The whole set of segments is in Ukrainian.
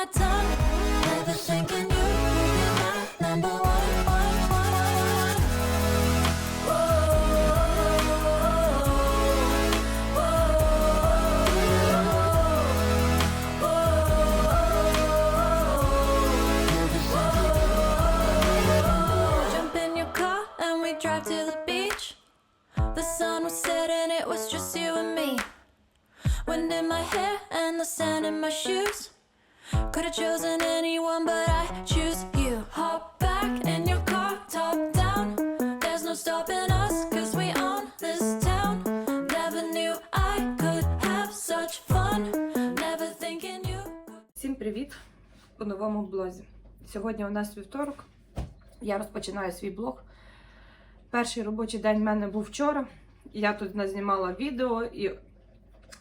my tongue. Never thinking Сьогодні у нас вівторок. Я розпочинаю свій блог. Перший робочий день в мене був вчора. Я тут назнімала відео і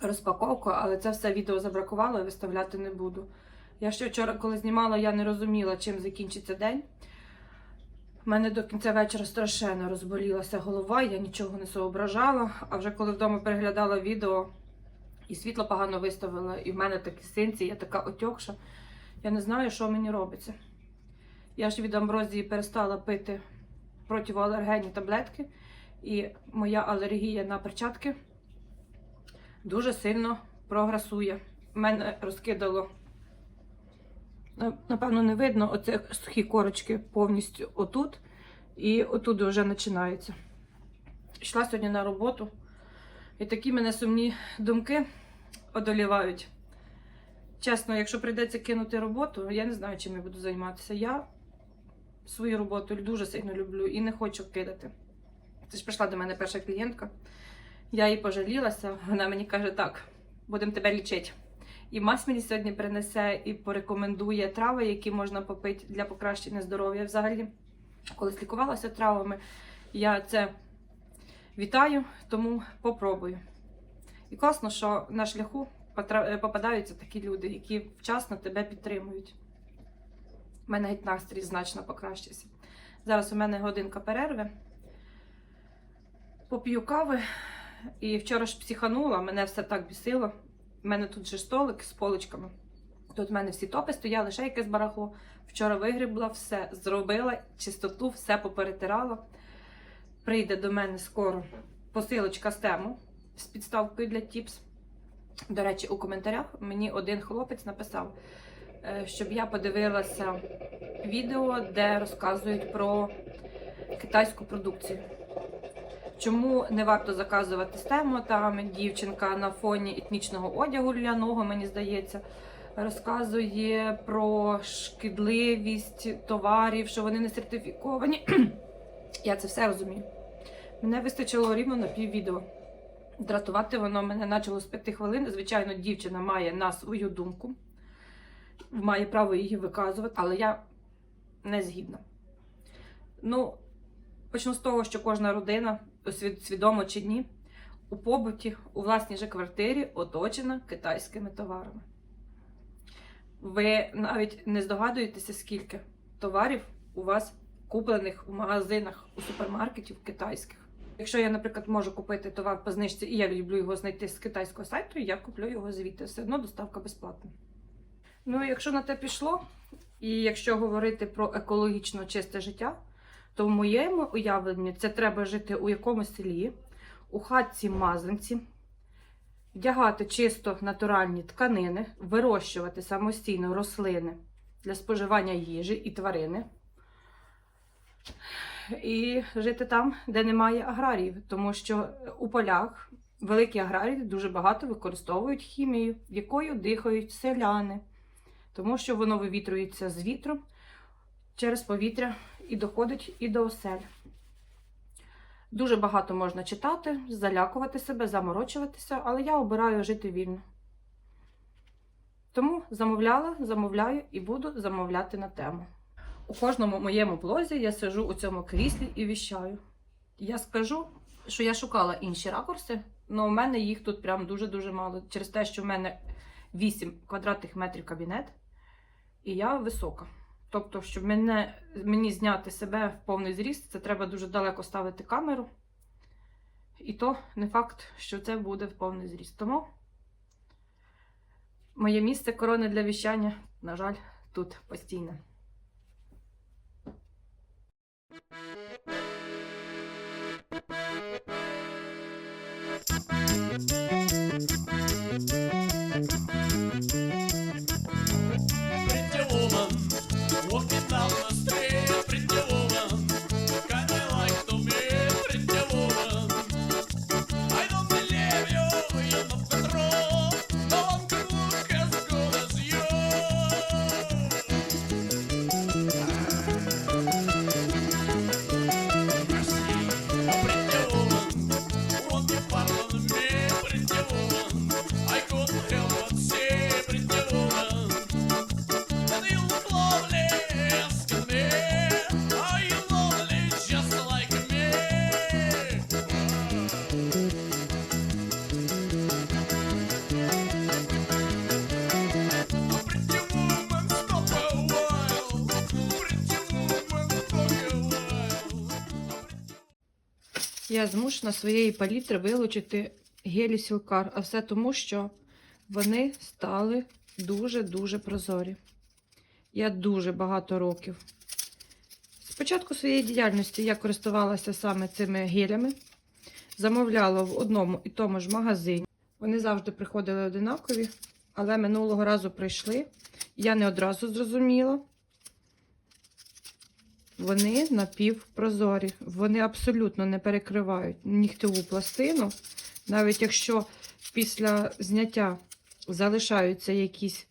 розпаковку, але це все відео забракувало і виставляти не буду. Я ще вчора, коли знімала, я не розуміла, чим закінчиться день. У мене до кінця вечора страшенно розболілася голова, я нічого не соображала. А вже коли вдома переглядала відео, і світло погано виставила, і в мене такі синці, я така отьокша. Я не знаю, що мені робиться. Я ж від амброзії перестала пити противоалергенні таблетки, і моя алергія на перчатки дуже сильно прогресує. Мене розкидало, напевно, не видно оце сухі корочки повністю отут, і отут вже починається. Йшла сьогодні на роботу, і такі мене сумні думки одолівають. Чесно, якщо прийдеться кинути роботу, я не знаю, чим я буду займатися. Я свою роботу дуже сильно люблю і не хочу кидати. Це ж прийшла до мене перша клієнтка. Я їй пожалілася, вона мені каже: так, будемо тебе лічити. І мась мені сьогодні принесе і порекомендує трави, які можна попити для покращення здоров'я. Взагалі, колись лікувалася травами, я це вітаю, тому попробую. І класно, що на шляху попадаються такі люди, які вчасно тебе підтримують. У мене геть настрій значно покращився. Зараз у мене годинка перерви. Поп'ю кави. І вчора ж психанула, мене все так бісило. У мене тут же столик з поличками. Тут в мене всі топи стояли, ще якесь барахло. Вчора вигрібла все, зробила чистоту, все поперетирала. Прийде до мене скоро посилочка з тему з підставкою для тіпс. До речі, у коментарях мені один хлопець написав, щоб я подивилася відео, де розказують про китайську продукцію. Чому не варто заказувати з тему? Там дівчинка на фоні етнічного одягу ляного, мені здається, розказує про шкідливість товарів, що вони не сертифіковані. Я це все розумію. Мене вистачило рівно на пів відео. Дратувати воно мене почало з п'яти хвилин. Звичайно, дівчина має на свою думку, має право її виказувати, але я не згідна. Ну, почну з того, що кожна родина, свід- свідомо чи ні, у побуті у власній же квартирі оточена китайськими товарами. Ви навіть не здогадуєтеся, скільки товарів у вас куплених у магазинах, у супермаркетів китайських. Якщо я, наприклад, можу купити товар по знижці, і я люблю його знайти з китайського сайту, я куплю його звідти. Все одно доставка безплатна. Ну, якщо на те пішло, і якщо говорити про екологічно чисте життя, то в моєму уявленні це треба жити у якомусь селі, у хатці мазанці, вдягати чисто натуральні тканини, вирощувати самостійно рослини для споживання їжі і тварини. І жити там, де немає аграріїв, тому що у полях великі аграрії дуже багато використовують хімію, якою дихають селяни, тому що воно вивітрюється з вітром через повітря і доходить і до осель. Дуже багато можна читати, залякувати себе, заморочуватися, але я обираю жити вільно. Тому замовляла, замовляю і буду замовляти на тему. У кожному моєму блозі я сижу у цьому кріслі і віщаю. Я скажу, що я шукала інші ракурси, але у мене їх тут прям дуже-дуже мало. Через те, що в мене 8 квадратних метрів кабінет, і я висока. Тобто, щоб мене, мені зняти себе в повний зріст, це треба дуже далеко ставити камеру. І то не факт, що це буде в повний зріст. Тому моє місце корони для віщання, на жаль, тут постійне. Pretty Я змушена своєї палітри вилучити гелі сілкар, а все тому, що вони стали дуже-дуже прозорі. Я дуже багато років. З початку своєї діяльності я користувалася саме цими гелями, замовляла в одному і тому ж магазині. Вони завжди приходили одинакові, але минулого разу прийшли. Я не одразу зрозуміла. Вони напівпрозорі. Вони абсолютно не перекривають нігтєву пластину. Навіть якщо після зняття залишаються якісь,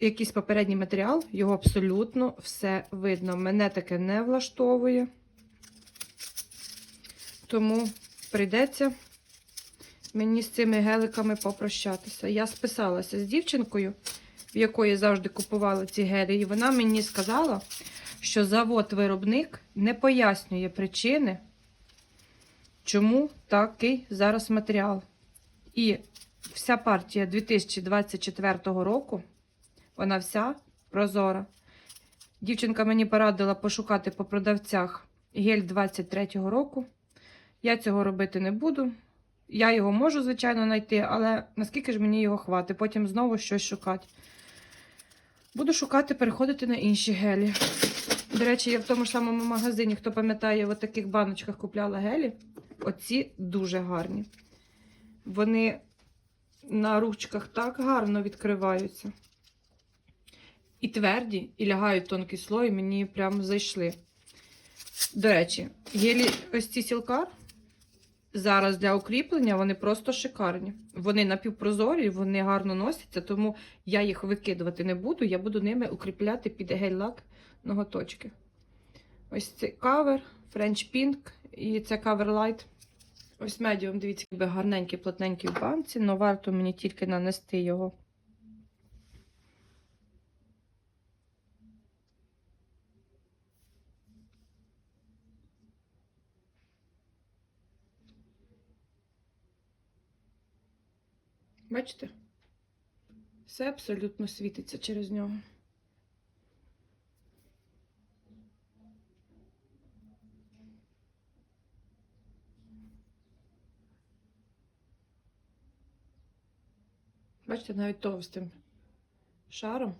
якийсь попередній матеріал, його абсолютно все видно. Мене таке не влаштовує. Тому прийдеться мені з цими геликами попрощатися. Я списалася з дівчинкою, в якої завжди купувала ці гелі, і вона мені сказала, що завод-виробник не пояснює причини, чому такий зараз матеріал. І вся партія 2024 року, вона вся прозора. Дівчинка мені порадила пошукати по продавцях гель 23-го року. Я цього робити не буду. Я його можу, звичайно, знайти, але наскільки ж мені його хватить, потім знову щось шукати. Буду шукати, переходити на інші гелі. До речі, я в тому ж самому магазині, хто пам'ятає, в таких баночках купляла гелі. Оці дуже гарні. Вони на ручках так гарно відкриваються. І тверді, і лягають тонкий слой, мені прям зайшли. До речі, гелі ось ці сілкар. Зараз для укріплення вони просто шикарні. Вони напівпрозорі, вони гарно носяться, тому я їх викидувати не буду. Я буду ними укріпляти під гель-лак ноготочки. Ось цей кавер, French Pink і це кавер Light. Ось медіум, дивіться, якби гарненький, плотненький в банці, але варто мені тільки нанести його. Бачите? Все абсолютно світиться через нього. Бачите, навіть товстим шаром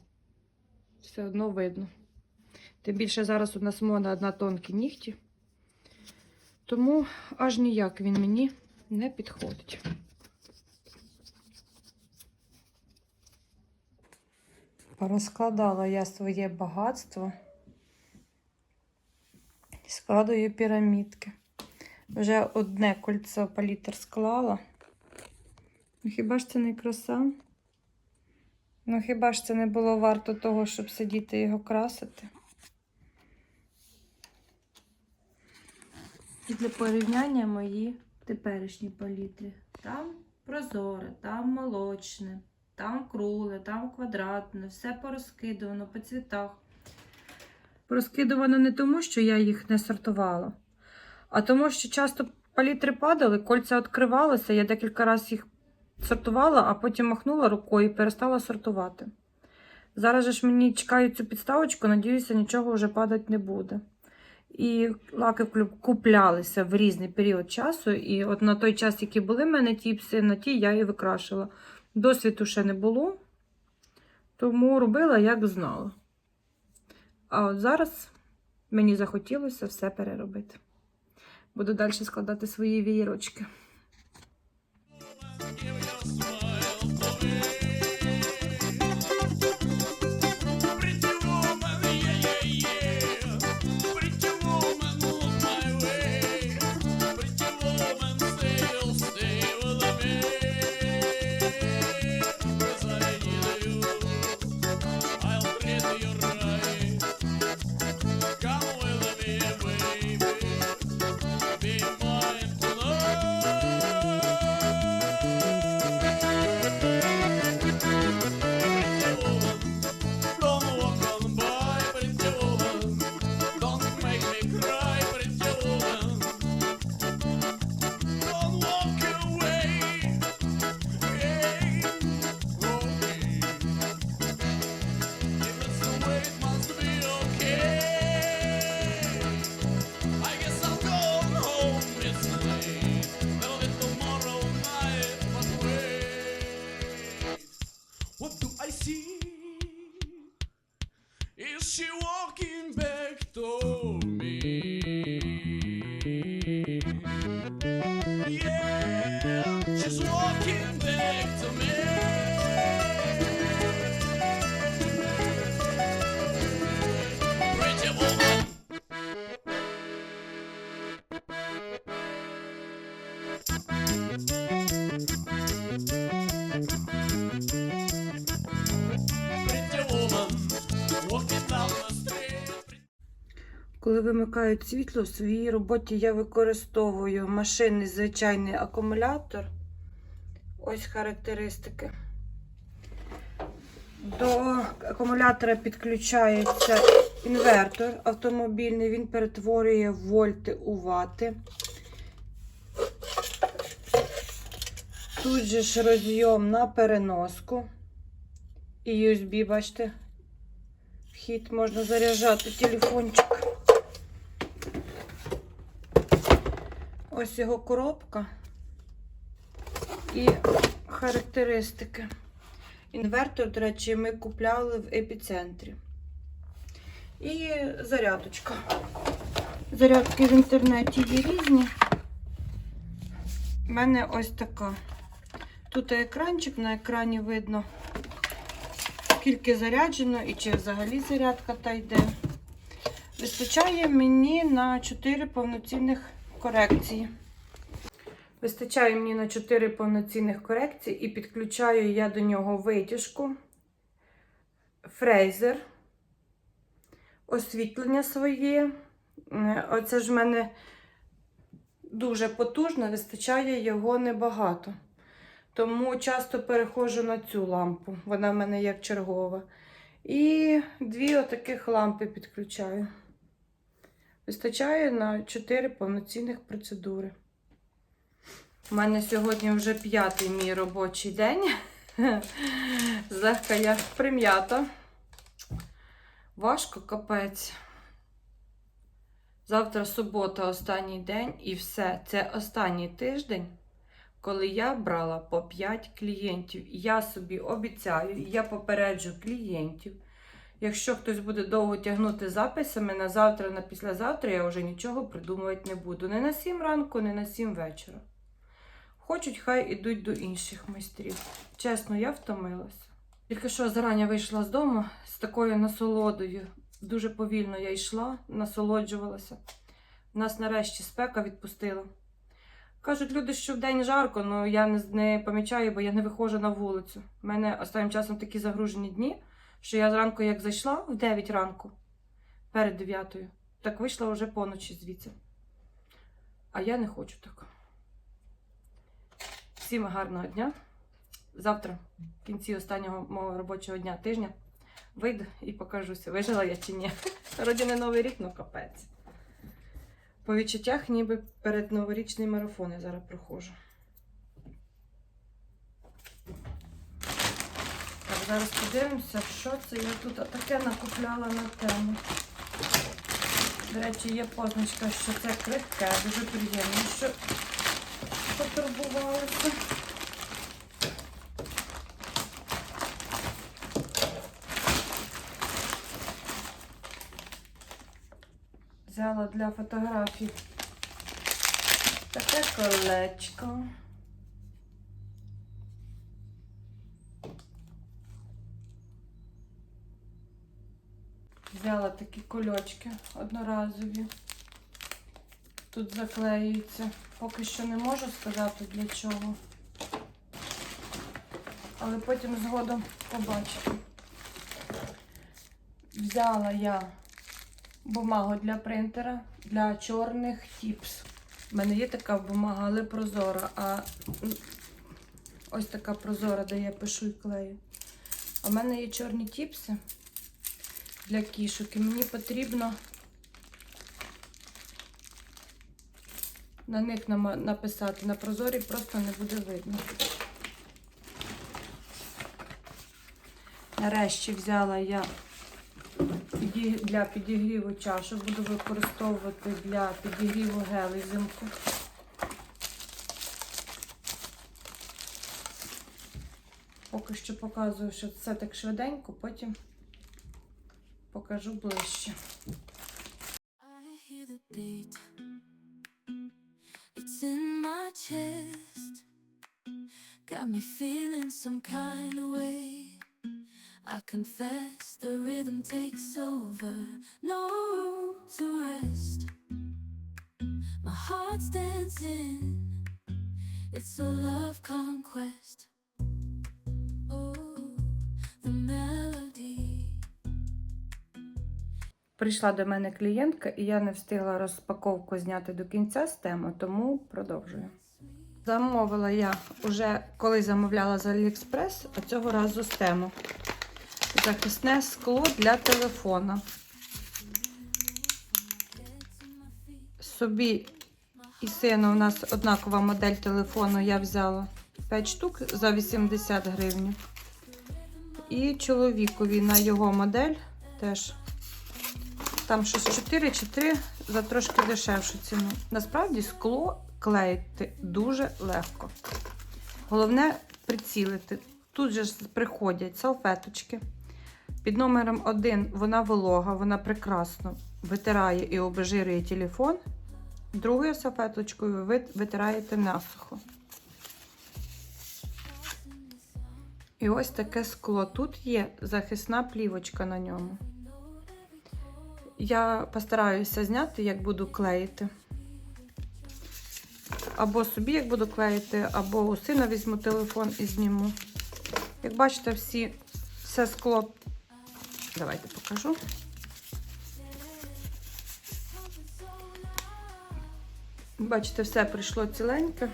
все одно видно. Тим більше зараз у нас мода на тонкі нігті, тому аж ніяк він мені не підходить. Порозкладала я своє багатство. Складую пірамідки. Вже одне кольцо палітр склала. Ну, хіба ж це не краса? Ну, хіба ж це не було варто того, щоб сидіти і його красити? І для порівняння мої теперішні палітри. Там прозоре, там молочне, там кругле, там квадратне, все порозкидувано по цвітах. Порозкидувано не тому, що я їх не сортувала, а тому, що часто палітри падали, кольця відкривалися, я декілька разів їх сортувала, а потім махнула рукою і перестала сортувати. Зараз же ж мені чекаю цю підставочку, надіюся, нічого вже падати не буде. І лаки куплялися в різний період часу. І от на той час, які були в мене тіпси, на ті я і викрашила. Досвіду ще не було, тому робила, як знала. А от зараз мені захотілося все переробити. Буду далі складати свої вієрочки. Коли вимикають світло, в своїй роботі я використовую машинний звичайний акумулятор. Ось характеристики. До акумулятора підключається інвертор автомобільний, він перетворює вольти у вати. Тут же ж розйом на переноску. І USB, бачите, вхід можна заряджати телефончик. Ось його коробка і характеристики. Інвертор, до речі, ми купляли в епіцентрі. І зарядочка. Зарядки в інтернеті є різні. У мене ось така. Тут екранчик, на екрані видно, скільки заряджено і чи взагалі зарядка та йде. Вистачає мені на 4 повноцінних корекції. Вистачає мені на 4 повноцінних корекції і підключаю я до нього витяжку, фрезер, освітлення своє. Е, Оце ж в мене дуже потужно, вистачає його небагато. Тому часто переходжу на цю лампу. Вона в мене як чергова. І дві отаких лампи підключаю. Вистачає на 4 повноцінних процедури. У мене сьогодні вже п'ятий мій робочий день. Злегка я прим'ята. Важко капець. Завтра субота, останній день, і все. Це останній тиждень, коли я брала по 5 клієнтів. Я собі обіцяю, я попереджу клієнтів. Якщо хтось буде довго тягнути записами на завтра, на післязавтра, я вже нічого придумувати не буду. Не на 7 ранку, не на 7 вечора. Хочуть, хай ідуть до інших майстрів. Чесно, я втомилася. Тільки що зарані вийшла з дому з такою насолодою. Дуже повільно я йшла, насолоджувалася. Нас нарешті спека відпустила. Кажуть люди, що вдень жарко, але я не, не помічаю, бо я не виходжу на вулицю. У мене останнім часом такі загружені дні, що я зранку, як зайшла в 9 ранку, перед 9, так вийшла вже поночі звідси. А я не хочу так. Всім гарного дня. Завтра, в кінці останнього мого робочого дня тижня, вийду і покажуся, вижила я чи ні. Вроді не новий рік, ну капець. По відчуттях, ніби перед новорічний марафон я зараз проходжу. Так, зараз подивимося, що це я тут таке накупляла на тему. До речі, є позначка, що це крихке, дуже приємно, що потурбувалася. Взяла для фотографій таке колечко. Взяла такі кульочки одноразові. Тут заклеюється. Поки що не можу сказати для чого. Але потім згодом побачите. Взяла я бумагу для принтера для чорних тіпс. У мене є така бумага, але прозора, а ось така прозора, де я пишу і клею. А в мене є чорні тіпси для кішок, і мені потрібно на них написати. На прозорі просто не буде видно. Нарешті взяла я для підігріву чашу. Буду використовувати для підігріву гелей взимку. Поки що показую, що це так швиденько, потім покажу ближче. I hear the beat. It's in my chest. Got me feeling some kind of way. I confess the rhythm takes over. No room to rest. My heart's dancing. It's a love conquest. Прийшла до мене клієнтка, і я не встигла розпаковку зняти до кінця з теми, тому продовжую. Замовила я вже коли замовляла з Aliexpress, а цього разу з тему. Захисне скло для телефона. Собі і сину у нас однакова модель телефону я взяла 5 штук за 80 гривень. І чоловікові на його модель теж там щось 4 чи 3 за трошки дешевшу ціну. Насправді скло клеїти дуже легко. Головне прицілити. Тут же приходять салфеточки. Під номером 1 вона волога, вона прекрасно витирає і обезжирює телефон. Другою салфеточкою ви витираєте насухо. І ось таке скло. Тут є захисна плівочка на ньому. Я постараюся зняти, як буду клеїти. Або собі як буду клеїти, або у сина візьму телефон і зніму. Як бачите, всі, все скло. Давайте покажу. Бачите, все прийшло ціленьке.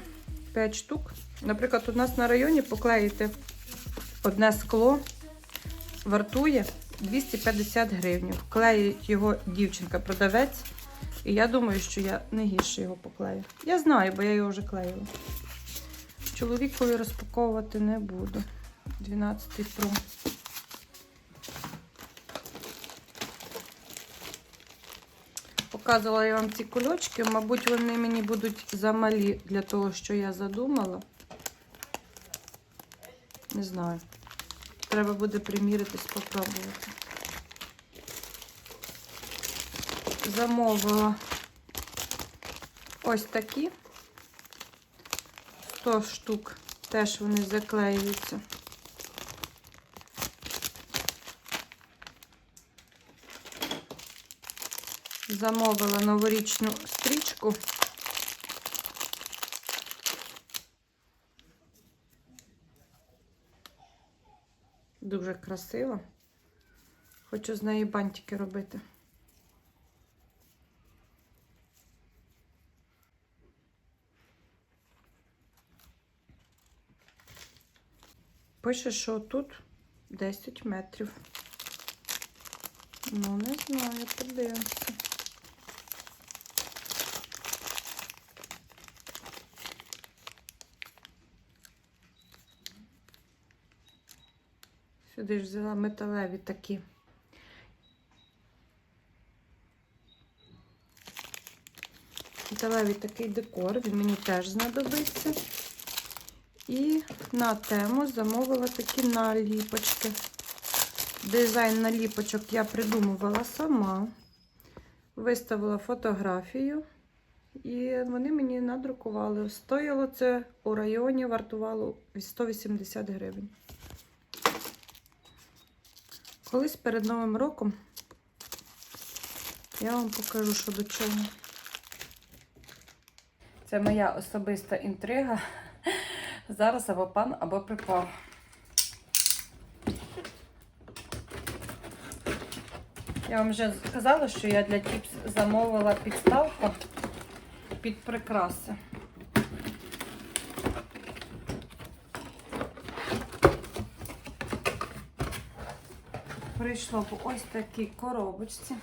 5 штук. Наприклад, у нас на районі поклеїти одне скло вартує 250 гривень. Клеїть його дівчинка-продавець. І я думаю, що я не гірше його поклею. Я знаю, бо я його вже клеїла. Чоловікові розпаковувати не буду. 12 Pro. Показувала я вам ці кульочки. Мабуть, вони мені будуть замалі для того, що я задумала. Не знаю. Треба буде приміритись, попробувати. Замовила ось такі. 100 штук. Теж вони заклеюються. Замовила новорічну стрічку. дуже красива. Хочу з неї бантики робити. Пише, що тут 10 метрів. Ну, не знаю, подивимося. Сюди ж взяла металеві такі. Металевий такий декор, він мені теж знадобиться. І на тему замовила такі наліпочки. Дизайн наліпочок я придумувала сама. Виставила фотографію. І вони мені надрукували. Стояло це у районі, вартувало 180 гривень. Колись перед Новим роком я вам покажу, що до чого. Це моя особиста інтрига. Зараз або пан, або припав. Я вам вже сказала, що я для тіпс замовила підставку під прикраси. Прийшло в ось такій коробочці.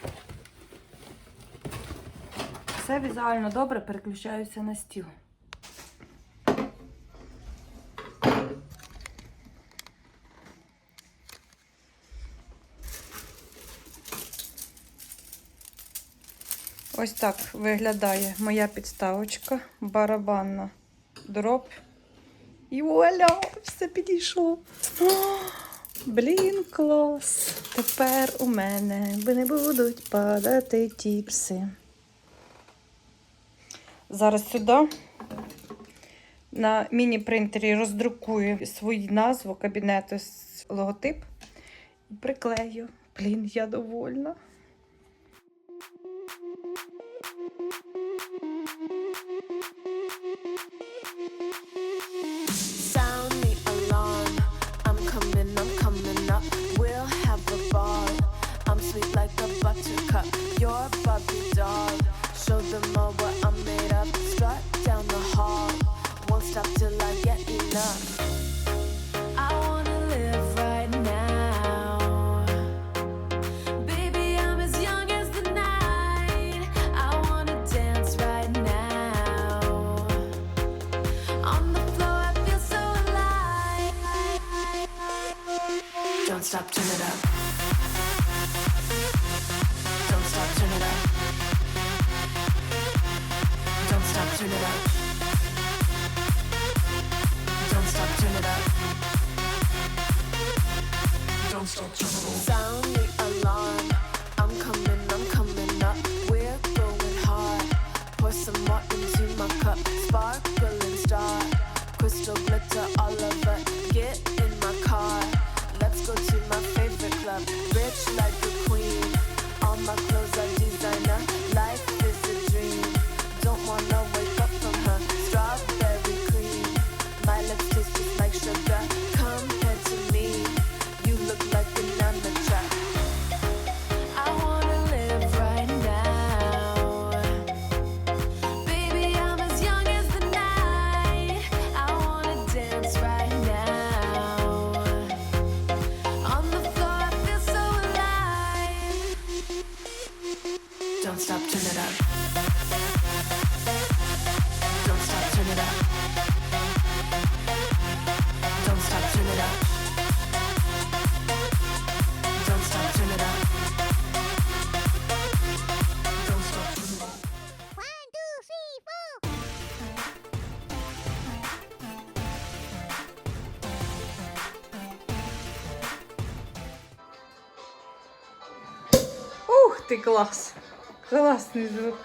Все візуально добре переключаюся на стіл. Ось так виглядає моя підставочка, барабанна дроб. І вуаля, все підійшло. О, Блін, клас. Тепер у мене не будуть падати тіпси. Зараз сюди на міні-принтері роздрукую свою назву кабінету з логотип і приклею. Блін, я довольна. A buttercup. You're a Barbie doll. Show them all what I'm made of. Strut down the hall. Won't stop till I get enough. Sound the alarm. I'm coming, I'm coming up. We're going hard. Pour some more into my cup. Sparkling star. Crystal glitter all over. Get in my car. Let's go to my favorite club. Rich like a queen. stop, turn it up. Don't stop, turn it up. Don't stop, turn it up. Don't stop, turn it up. Don't stop, turn it on. Ух ти, клас! Класний звук.